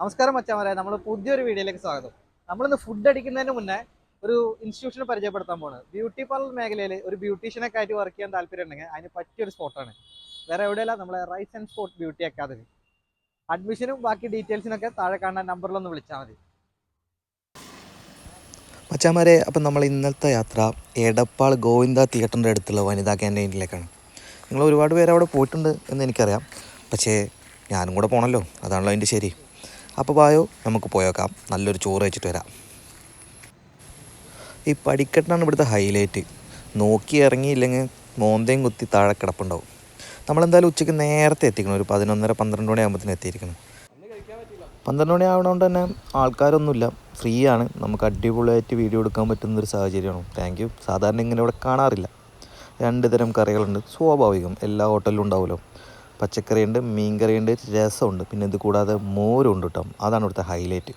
നമസ്കാരം മച്ചാമാരെ നമ്മൾ പുതിയൊരു വീഡിയോയിലേക്ക് സ്വാഗതം. നമ്മളിന്ന് ഫുഡ് അടിക്കുന്നതിന് മുന്നേ ഒരു ഇൻസ്റ്റിറ്റ്യൂഷനെ പരിചയപ്പെടുത്താൻ പോണ് ബ്യൂട്ടി പാർലർ മേഖലയിൽ ഒരു ബ്യൂട്ടീഷ്യനൊക്കെ ആയിട്ട് വർക്ക് ചെയ്യാൻ താല്പര്യം ഉണ്ടെങ്കിൽ അതിന് പറ്റിയൊരു സ്പോട്ടാണ് വേറെ എവിടെയല്ല നമ്മളെ rise and spot beauty academy അഡ്മിഷനും ബാക്കി ഡീറ്റെയിൽസിനൊക്കെ താഴെ കാണുന്ന നമ്പറിലൊന്ന് വിളിച്ചാൽ മതി. മച്ചാമാരെ അപ്പം നമ്മൾ ഇന്നത്തെ യാത്ര എടപ്പാൾ ഗോവിന്ദ തിയേറ്ററിന്റെ അടുത്തുള്ള വനിതാ ക്യാന്റീനിലേക്കാണ്. നിങ്ങൾ ഒരുപാട് പേര് അവിടെ പോയിട്ടുണ്ട് എന്ന് എനിക്കറിയാം. പക്ഷേ ഞാനും കൂടെ പോകണമല്ലോ അതാണല്ലോ അതിന്റെ ശരി. അപ്പോൾ വായോ നമുക്ക് പോയേക്കാം. നല്ലൊരു ചോറ് വെച്ചിട്ട് വരാം. ഈ പടിക്കെട്ടാണ് ഇവിടുത്തെ ഹൈലൈറ്റ്. നോക്കി ഇറങ്ങിയില്ലെങ്കിൽ മോന്തയും കുത്തി താഴെ കിടപ്പുണ്ടാവും. നമ്മളെന്തായാലും ഉച്ചയ്ക്ക് നേരത്തെ എത്തിക്കണം. ഒരു പതിനൊന്നര പന്ത്രണ്ട് മണി ആകുമ്പോഴത്തേന് എത്തിയിരിക്കണം. പന്ത്രണ്ട് മണി ആവണോണ്ട് തന്നെ ആൾക്കാരൊന്നുമില്ല. ഫ്രീ ആണ്. നമുക്ക് അടിപൊളിയായിട്ട് വീഡിയോ എടുക്കാൻ പറ്റുന്ന ഒരു സാഹചര്യമാണ്. താങ്ക് യു സാധാരണ ഇങ്ങനെ ഇവിടെ കാണാറില്ല. രണ്ട് തരം കറികളുണ്ട്. സ്വാഭാവികം. എല്ലാ ഹോട്ടലിലും ഉണ്ടാവുമല്ലോ. പച്ചക്കറിയുണ്ട് മീൻകറിയുണ്ട് രസമുണ്ട്. പിന്നെ ഇത് കൂടാതെ മോരുണ്ട് കേട്ടോ. അതാണ് ഇവിടുത്തെ ഹൈലൈറ്റ്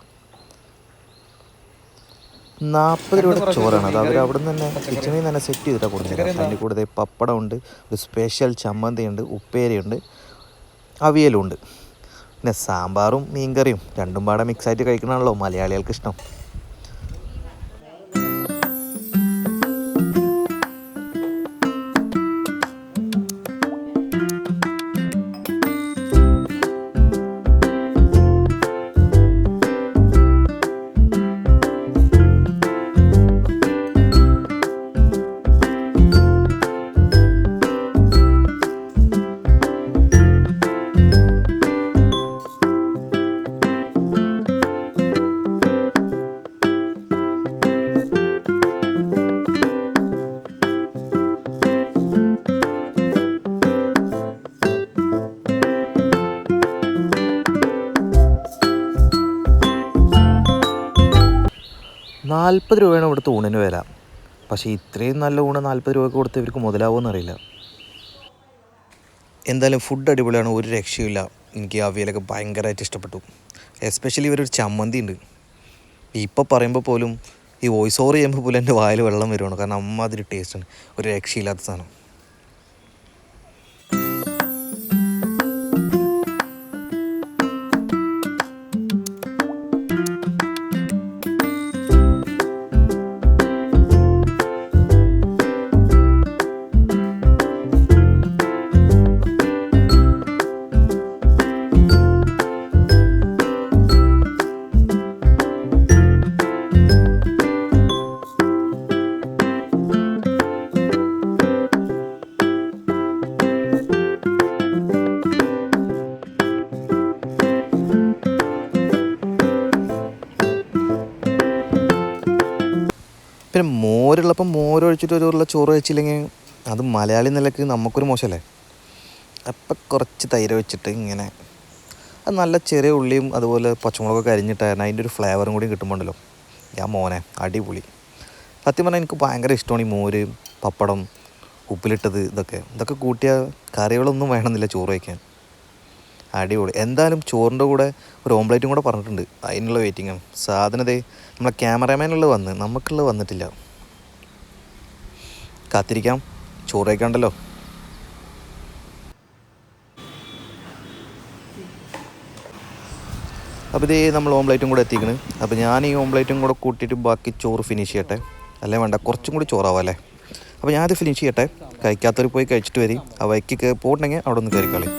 നാൽപ്പത് രൂപയുടെ ചോറാണ്. അത് അവർ അവിടെ നിന്ന് തന്നെ കിച്ചണിൽ നിന്ന് തന്നെ സെറ്റ് ചെയ്തിട്ടാണ് കൊടുക്കുന്നത്. അതിന്റെ കൂടെ പപ്പടം ഉണ്ട് ഒരു സ്പെഷ്യൽ ചമ്മന്തിയുണ്ട് ഉപ്പേരിയുണ്ട് അവിയലുണ്ട്. പിന്നെ സാമ്പാറും മീൻകറിയും രണ്ടും പാടെ മിക്സ് ആയിട്ട് കഴിക്കണമല്ലോ മലയാളികൾക്ക് ഇഷ്ടം. നാൽപ്പത് രൂപയാണ് ഇവിടുത്തെ ഊണിന് വില. പക്ഷേ ഇത്രയും നല്ല ഊണ് നാൽപ്പത് രൂപയ്ക്ക് കൊടുത്ത് ഇവർക്ക് മുതലാവുമെന്ന് അറിയില്ല എന്തായാലും ഫുഡ് അടിപൊളിയാണ് ഒരു രക്ഷയില്ല എനിക്ക് അവിയലൊക്കെ ഭയങ്കരമായിട്ട് ഇഷ്ടപ്പെട്ടു. എസ്പെഷ്യലി ഇവരൊരു ചമ്മന്തി ഉണ്ട് ഇപ്പോൾ പറയുമ്പോൾ പോലും ഈ വോയിസ് ഓവർ ചെയ്യുമ്പോൾ പോലും എന്റെ വായിൽ വെള്ളം വരുവാണ്. കാരണം അമ്മാതിരി ടേസ്റ്റാണ് ഒരു രക്ഷയില്ലാത്ത സാധനം. പിന്നെ മോരുള്ളപ്പം മോരൊഴിച്ചിട്ട് ഒരു ഉരുള ചോറ് വെച്ചില്ലെങ്കിൽ അത് മലയാളി നിലയ്ക്ക് നമുക്കൊരു മോശമല്ലേ? അപ്പം കുറച്ച് തൈര് വെച്ചിട്ട് ഇങ്ങനെ അത് നല്ല ചെറിയ ഉള്ളിയും അതുപോലെ പച്ചമുളകൊക്കെ അരിഞ്ഞിട്ടായിരുന്നു അതിന്റെ ഒരു ഫ്ലേവറും കൂടി കിട്ടുമ്പോണ്ടല്ലോ. ഞാൻ മോനെ അടിപൊളി. സത്യം പറഞ്ഞാൽ എനിക്ക് ഭയങ്കര ഇഷ്ടമാണ് ഈ മോര് പപ്പടം ഉപ്പിലിട്ടത് ഇതൊക്കെ. ഇതൊക്കെ കൂട്ടിയ കറികളൊന്നും വേണമെന്നില്ല ചോറ് വയ്ക്കാൻ അടിപൊളി. എന്തായാലും ചോറിന്റെ കൂടെ ഒരു ഓംപ്ലേറ്റും കൂടെ പറഞ്ഞിട്ടുണ്ട്. അതിനുള്ള വെയിറ്റിംഗാണ് സാധനതേ നമ്മളെ ക്യാമറമാനുള്ള വന്ന് നമുക്കുള്ള വന്നിട്ടില്ല. കാത്തിരിക്കാം. ചോറ് കഴിക്കണ്ടല്ലോ? അപ്പോൾ ഇതേ നമ്മൾ ഓംപ്ലേറ്റും കൂടെ എത്തിക്കണ്. അപ്പോൾ ഞാൻ ഈ ഓംപ്ലേറ്റും കൂടെ കൂട്ടിയിട്ട് ബാക്കി ചോറ് ഫിനിഷ് ചെയ്യട്ടെ. അല്ലേ വേണ്ട കുറച്ചും കൂടി ചോറാവല്ലേ അപ്പോൾ ഞാനത് ഫിനിഷ് ചെയ്യട്ടെ. കഴിക്കാത്തവർ പോയി കഴിച്ചിട്ട് വരും. ആ വൈക്കൊക്കെ പോകണമെങ്കിൽ അവിടെ ഒന്ന് കയറിക്കളി